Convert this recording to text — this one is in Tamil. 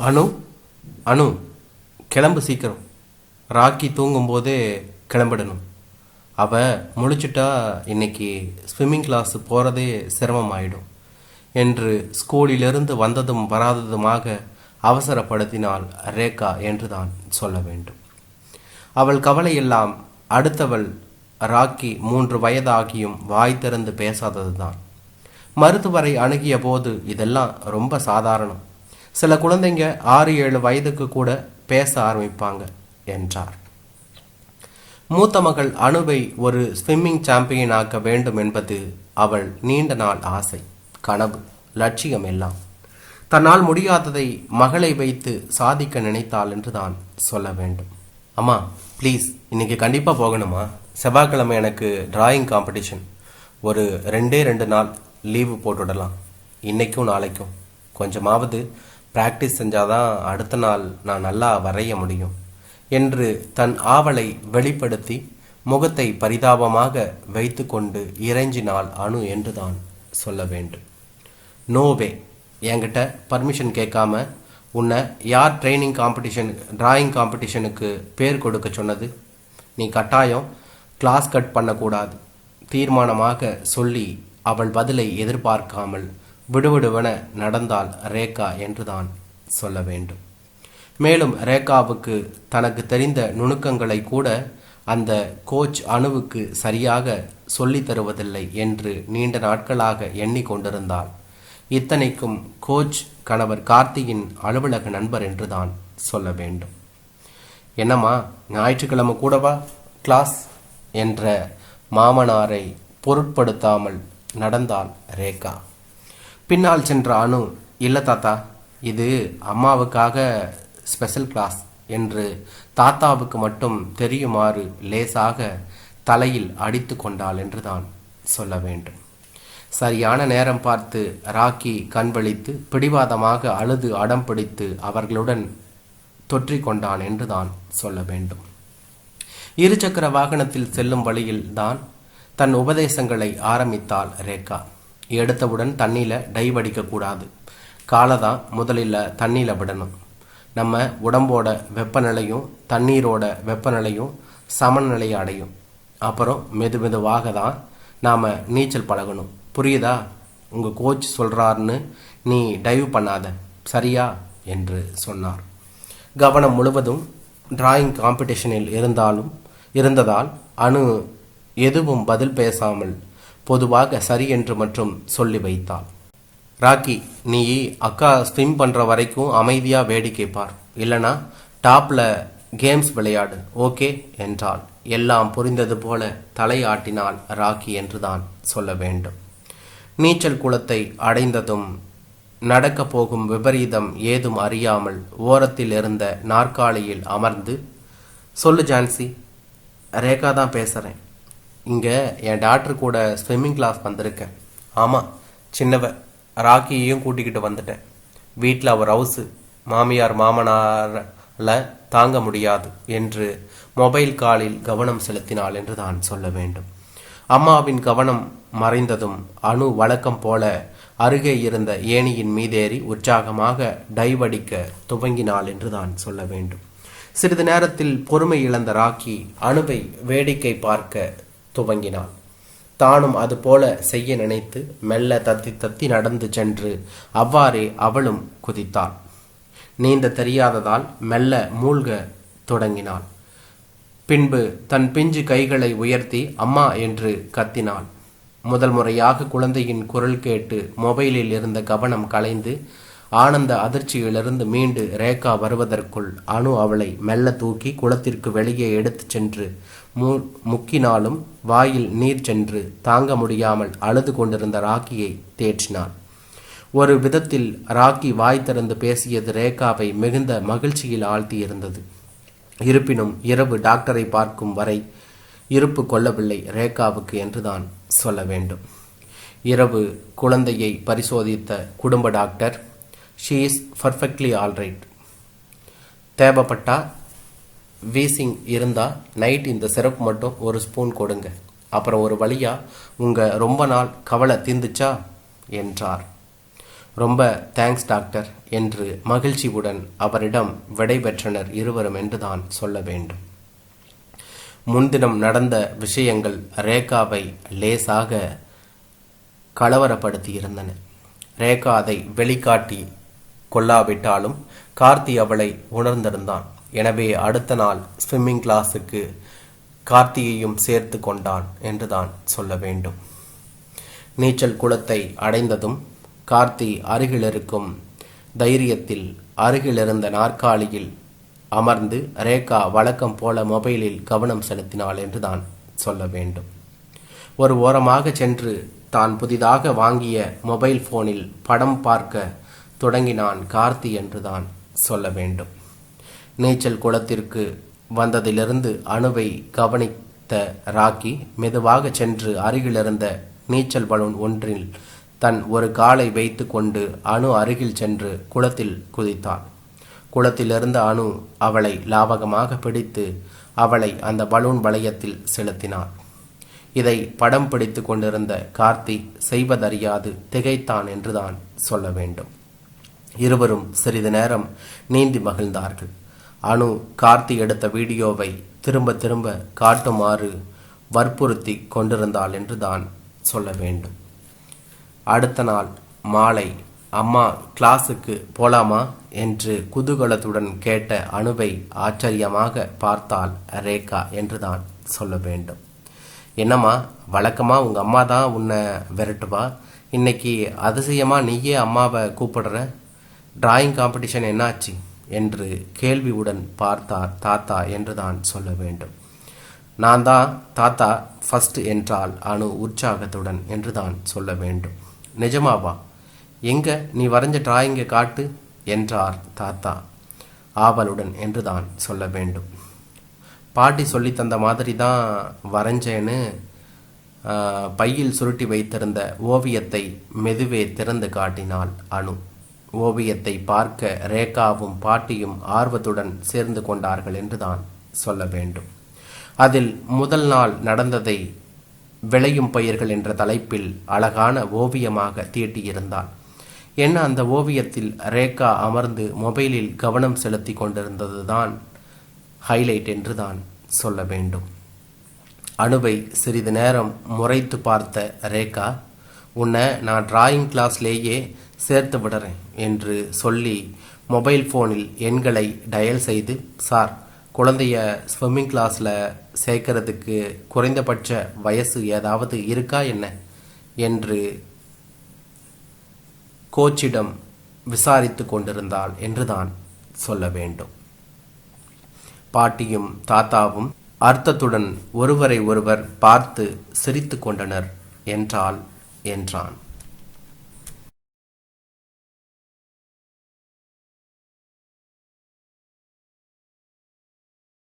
அனு அனு கிளம்பு சீக்கிரம். ராக்கி தூங்கும்போதே கிளம்பிடணும். அவ முழிச்சிட்டா இன்னைக்கு ஸ்விம்மிங் கிளாஸ் போகிறதே சிரமமாயிடும் என்று ஸ்கூலிலிருந்து வந்ததும் வராததுமாக அவசரப்படுத்தினால் ரேகா என்று தான் சொல்ல வேண்டும். அவள் கவலையெல்லாம் அடுத்தவள் ராக்கி மூன்று வயதாகியும் வாய் திறந்து பேசாததுதான். மருத்துவரை அணுகிய போது இதெல்லாம் ரொம்ப சாதாரணம். சில குழந்தைங்க ஆறு ஏழு வயதுக்கு கூட பேச ஆரம்பிப்பாங்க என்றார். மூத்த மகள் அணுவை ஒரு ஸ்விம்மிங் சாம்பியன் ஆக்க வேண்டும் என்பது அவள் நீண்ட நாள் ஆசை கனவு லட்சியம் எல்லாம். தன்னால் முடியாததை மகளை வைத்து சாதிக்க நினைத்தாள் என்று தான் சொல்ல வேண்டும். அம்மா ப்ளீஸ் இன்னைக்கு கண்டிப்பாக போகணுமா? செவ்வாய்க்கிழமை எனக்கு டிராயிங் காம்படிஷன் ஒரு ரெண்டே ரெண்டு நாள் லீவு போட்டுவிடலாம் இன்னைக்கும் நாளைக்கும். கொஞ்சமாவது ப்ராக்டிஸ் செஞ்சாதான் அடுத்த நாள் நான் நல்லா வரைய முடியும் என்று தன் ஆவலை வெளிப்படுத்தி முகத்தை பரிதாபமாக வைத்துக்கொண்டு இறைஞ்சினாள் அணு என்றுதான் சொல்ல வேண்டும். நோவே என்கிட்ட பர்மிஷன் கேட்காம உன்னை யார் ட்ரைனிங் காம்படிஷன் டிராயிங் காம்படிஷனுக்கு பேர் கொடுக்க சொன்னது? நீ கட்டாயம் கிளாஸ் கட் பண்ணக்கூடாது. தீர்மானமாக சொல்லி அவள் பதிலை எதிர்பார்க்காமல் விடுவிடுவென நடந்தால் ரேகா என்றுதான் சொல்ல வேண்டும். மேலும் ரேகாவுக்கு தனக்கு தெரிந்த நுணுக்கங்களை கூட அந்த கோச் அணுவுக்கு சரியாக சொல்லித் தருவதில்லை என்று நீண்ட நாட்களாக எண்ணிக்கொண்டிருந்தாள் இத்தனைக்கும் கோச் கணவர் கார்த்தியின் அலுவலக நண்பர் என்றுதான் சொல்ல வேண்டும். என்னம்மா ஞாயிற்றுக்கிழமை கூடவா கிளாஸ் என்ற மாமனாரை பொருட்படுத்தாமல் நடந்தாள் ரேகா. பின்னால் சென்ற அணு இல்லை தாத்தா இது அம்மாவுக்காக ஸ்பெஷல் கிளாஸ் என்று தாத்தாவுக்கு மட்டும் தெரியுமாறு லேசாக தலையில் அடித்து கொண்டாள் என்றுதான் சொல்ல வேண்டும். சரியான நேரம் பார்த்து ராக்கி கண்வழித்து பிடிவாதமாக அழுது அடம் பிடித்து அவர்களுடன் தொற்றிக்கொண்டான் என்றுதான் சொல்ல வேண்டும். இருசக்கர வாகனத்தில் செல்லும் வழியில் தான் தன் உபதேசங்களை ஆரம்பித்தாள் ரேகா. எடுத்தவுடன் தண்ணியில் டைவ் அடிக்கக்கூடாது காலை தான் முதலில் தண்ணியில் விடணும். நம்ம உடம்போட வெப்பநிலையும் தண்ணீரோட வெப்பநிலையும் சமநிலையை அடையும். அப்புறம் மெது மெதுவாக தான் நாம் நீச்சல் பழகணும். புரியுதா? உங்கள் கோச் சொல்கிறாருன்னு நீ டைவ் பண்ணாத. சரியா? என்று சொன்னார். கவனம் முழுவதும் டிராயிங் காம்படிஷனில் இருந்தாலும் இருந்ததால் அணு எதுவும் பதில் பேசாமல் பொதுவாக சரி என்று மட்டும் சொல்லி வைத்தாள். ராக்கி நீ அக்கா ஸ்விம் பண்ணுற வரைக்கும் அமைதியாக வேடிக்கை பார். இல்லைனா டாப்பில் கேம்ஸ் விளையாடு ஓகே? என்றாள். எல்லாம் புரிந்தது போல தலையாட்டினாள் ராக்கி என்றுதான் சொல்ல வேண்டும். நீச்சல் குளத்தை அடைந்ததும் நடக்கப் போகும் விபரீதம் ஏதும் அறியாமல் ஓரத்தில் இருந்த நாற்காலியில் அமர்ந்து சொல்லு ஜான்சி ரேகா தான் பேசுகிறேன் இங்கே என் டாக்டர் கூட ஸ்விம்மிங் கிளாஸ் வந்திருக்கேன். ஆமாம் சின்னவ ராக்கியையும் கூட்டிக்கிட்டு வந்துட்டேன். வீட்டில் அவர் ஹவுஸு மாமியார் மாமனாரில் தாங்க முடியாது என்று மொபைல் காலில் கவனம் செலுத்தினாள் என்று தான் சொல்ல வேண்டும். அம்மாவின் கவனம் மறைந்ததும் அணு வழக்கம் போல அருகே இருந்த ஏணியின் மீதேறி உற்சாகமாக டைவடிக்க துவங்கினாள் என்று தான் சொல்ல வேண்டும். சிறிது நேரத்தில் பொறுமை இழந்த ராக்கி அணுவை வேடிக்கை பார்க்க துவங்கினாள் தானும் அதுபோல செய்ய நினைத்து மெல்ல தத்தி தத்தி நடந்து சென்று அவ்வாறே அவளும் குதித்தாள். நீந்த தெரியாததால் மெல்ல மூழ்க தொடங்கினாள். பின்பு தன் பிஞ்சு கைகளை உயர்த்தி அம்மா என்று கத்தினாள். முதல் முறையாக குழந்தையின் குரல் கேட்டு மொபைலில் இருந்த கவனம் கலைந்து ஆனந்த அதிர்ச்சியிலிருந்து மீண்டு ரேகா வருவதற்குள் அணு அவளை மெல்ல தூக்கி குளத்திற்கு வெளியே எடுத்துச் சென்று மு முக்கினாலும் வாயில் நீர் சென்று தாங்க முடியாமல் அழுது கொண்டிருந்த ராக்கியை தேற்றினார் ஒரு விதத்தில் ராக்கி வாய் திறந்து பேசியது ரேகாவை மிகுந்த மகிழ்ச்சியில் ஆழ்த்தியிருந்தது. இருப்பினும் இரவு டாக்டரை பார்க்கும் வரை இருப்பு கொள்ளவில்லை ரேகாவுக்கு என்றுதான் சொல்ல வேண்டும். இரவு குழந்தையை பரிசோதித்த குடும்ப doctor she is perfectly alright தேவைப்பட்டா வீசிங் இருந்தால் நைட் இந்த சிரப் மட்டும் ஒரு ஸ்பூன் கொடுங்க. அப்புறம் ஒரு வழியாக உங்கள் ரொம்ப நாள் கவலை தீர்ந்துச்சா என்றார். ரொம்ப தேங்க்ஸ் டாக்டர் என்று மகிழ்ச்சியுடன் அவரிடம் விடைபெற்றனர் இருவரும் என்றுதான் சொல்ல வேண்டும். முன்தினம் நடந்த விஷயங்கள் ரேகாவை லேசாக கலவரப்படுத்தியிருந்தன. ரேகா அதை வெளிக்காட்டி கொள்ளாவிட்டாலும் கார்த்தி அவளை உணர்ந்திருந்தான். எனவே அடுத்த நாள் ஸ்விம்மிங் கிளாஸுக்கு கார்த்தியையும் சேர்த்து கொண்டான் என்றுதான் சொல்ல வேண்டும். நீச்சல் குளத்தை அடைந்ததும் கார்த்தி அருகிலிருக்கும் தைரியத்தில் அருகிலிருந்த நாற்காலியில் அமர்ந்து ரேகா வழக்கம் போல மொபைலில் கவனம் செலுத்தினாள் என்றுதான் சொல்ல வேண்டும். ஒரு ஓரமாக சென்று தான் புதிதாக வாங்கிய மொபைல் போனில் படம் பார்க்க தொடங்கினான் கார்த்தி என்றுதான் சொல்ல வேண்டும். நீச்சல் குளத்திற்கு வந்ததிலிருந்து அணுவை கவனித்த ராக்கி மெதுவாக சென்று அருகிலிருந்த நீச்சல் பலூன் ஒன்றில் தன் ஒரு காலை வைத்து கொண்டு அணு அருகில் சென்று குளத்தில் குதித்தாள் குளத்திலிருந்த அணு அவளை லாவகமாக பிடித்து அவளை அந்த பலூன் வளையத்தில் செலுத்தினாள் இதை படம் பிடித்து கொண்டிருந்த கார்த்தி செய்வதறியாது திகைத்தான் என்றுதான் சொல்ல வேண்டும். இருவரும் சிறிது நேரம் நீந்தி மகிழ்ந்தார்கள். அணு கார்த்தி எடுத்த வீடியோவை திரும்ப திரும்ப காட்டுமாறு வற்புறுத்தி கொண்டிருந்தாள் என்றுதான் சொல்ல வேண்டும். அடுத்த நாள் மாலை அம்மா கிளாஸுக்கு போலாமா? என்று குதூகலத்துடன் கேட்ட அணுவை ஆச்சரியமாக பார்த்தாள் ரேகா என்றுதான் சொல்ல வேண்டும். என்னம்மா வழக்கமா உங்க அம்மா தான் உன்னை விரட்டுவா? இன்னைக்கு அதிசயமா நீயே அம்மாவை கூப்பிடுற? டிராயிங் காம்படிஷன் என்னாச்சு? என்று கேள்வியுடன் பார்த்தார் தாத்தா என்றுதான் சொல்ல வேண்டும். நான் தான் தாத்தா ஃபர்ஸ்ட் என்றால் அணு உற்சாகத்துடன் என்றுதான் சொல்ல வேண்டும். நிஜமாவா? எங்க நீ வரைஞ்ச டிராயிங்கை காட்டு? என்றார் தாத்தா. ஆவலுடன் என்றுதான் சொல்ல வேண்டும். பாட்டி சொல்லி தந்த மாதிரி தான் வரைஞ்சேன்னு பையில் சுருட்டி வைத்திருந்த ஓவியத்தை மெதுவே திறந்து காட்டினாள் அணு. ஓவியத்தை பார்க்க ரேகாவும் பாட்டியும் ஆர்வத்துடன் சேர்ந்து கொண்டார்கள் என்றுதான் சொல்ல வேண்டும். அதில் முதல் நாள் நடந்ததை விளையும் பயிர்கள் என்ற தலைப்பில் அழகான ஓவியமாக தீட்டியிருந்தாள். என்ன அந்த ஓவியத்தில் ரேகா அமர்ந்து மொபைலில் கவனம் செலுத்தி கொண்டிருந்ததுதான் ஹைலைட் என்றுதான் சொல்ல வேண்டும். அணுவை சிறிது நேரம் முறைத்து பார்த்த ரேகா உன்னை நான் டிராயிங் கிளாஸ்லேயே சேர்த்து விடுறேன் என்று சொல்லி மொபைல் ஃபோனில் எண்களை டயல் செய்து சார் குழந்தைய ஸ்விம்மிங் கிளாஸில் சேர்க்கறதுக்கு குறைந்தபட்ச வயசு ஏதாவது இருக்கா என்ன? என்று கோச்சிடம் விசாரித்து கொண்டிருந்தாள் என்றுதான் சொல்ல வேண்டும். பாட்டியும் தாத்தாவும் அர்த்தத்துடன் ஒருவரை ஒருவர் பார்த்து சிரித்து கொண்டனர் என்றால் என்றான்.